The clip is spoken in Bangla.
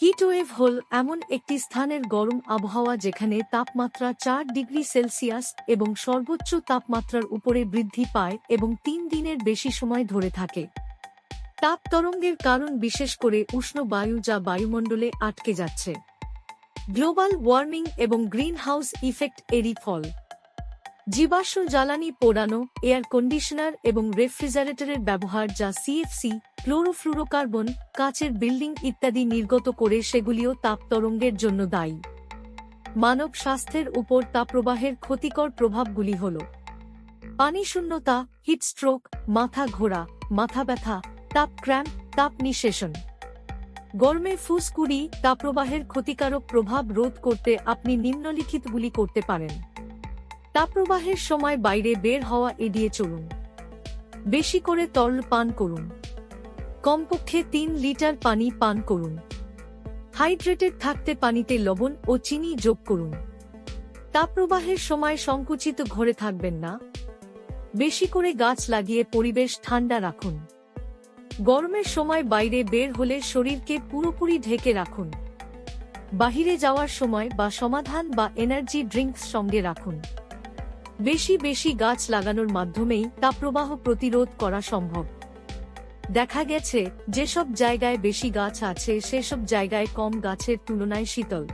হিটওয়েভ হল এমন একটি স্থানের গরম আবহাওয়া যেখানে তাপমাত্রা চার ডিগ্রি সেলসিয়াস এবং সর্বোচ্চ তাপমাত্রার উপরে বৃদ্ধি পায় এবং তিন দিনের বেশি সময় ধরে থাকে। তাপ তরঙ্গের কারণ বিশেষ করে উষ্ণ বায়ু যা বায়ুমণ্ডলে আটকে যাচ্ছে। গ্লোবাল ওয়ার্মিং এবং গ্রিন হাউস ইফেক্ট এরই ফল। জীবাশ্ম জ্বালানি পোড়ানো, এয়ার কন্ডিশনার এবং রেফ্রিজারেটরের ব্যবহার যা সিএফসি ক্লোরোফ্লুরোকার্বন, কাচের বিল্ডিং ইত্যাদি নির্গত করে সেগুলিও তাপ তরঙ্গের জন্য দায়ী। মানব স্বাস্থ্যের উপর তাপপ্রবাহের ক্ষতিকর প্রভাবগুলি হল পানি শূন্যতা হিটস্ট্রোক মাথা ঘোরা, মাথা ব্যথা, তাপ ক্র্যাম্প, তাপ নিঃশেষণ। গরমে ফুসকুড়ি তাপপ্রবাহের ক্ষতিকারক প্রভাব রোধ করতে আপনি নিম্নলিখিতগুলি করতে পারেন। তাপপ্রবাহের সময় বাইরে বের হওয়া এড়িয়ে চলুন। বেশি করে তরল পান করুন। কমপক্ষে তিন লিটার পানি পান করুন। হাইড্রেটেড থাকতে পানিতে লবণ ও চিনি যোগ করুন। তাপপ্রবাহের সময় সংকুচিত ঘরে থাকবেন না। বেশি করে গাছ লাগিয়ে পরিবেশ ঠান্ডা রাখুন। গরমের সময় বাইরে বের হলে শরীরকে পুরোপুরি ঢেকে রাখুন। বাহিরে যাওয়ার সময় বা সমাধান বা এনার্জি ড্রিঙ্কস সঙ্গে রাখুন। বেশি বেশি গাছ লাগানোর মাধ্যমেই তাপপ্রবাহ প্রতিরোধ করা সম্ভব। দেখা গেছে, যেসব জায়গায় বেশি গাছ আছে, সেসব জায়গায় কম গাছের তুলনায় শীতল।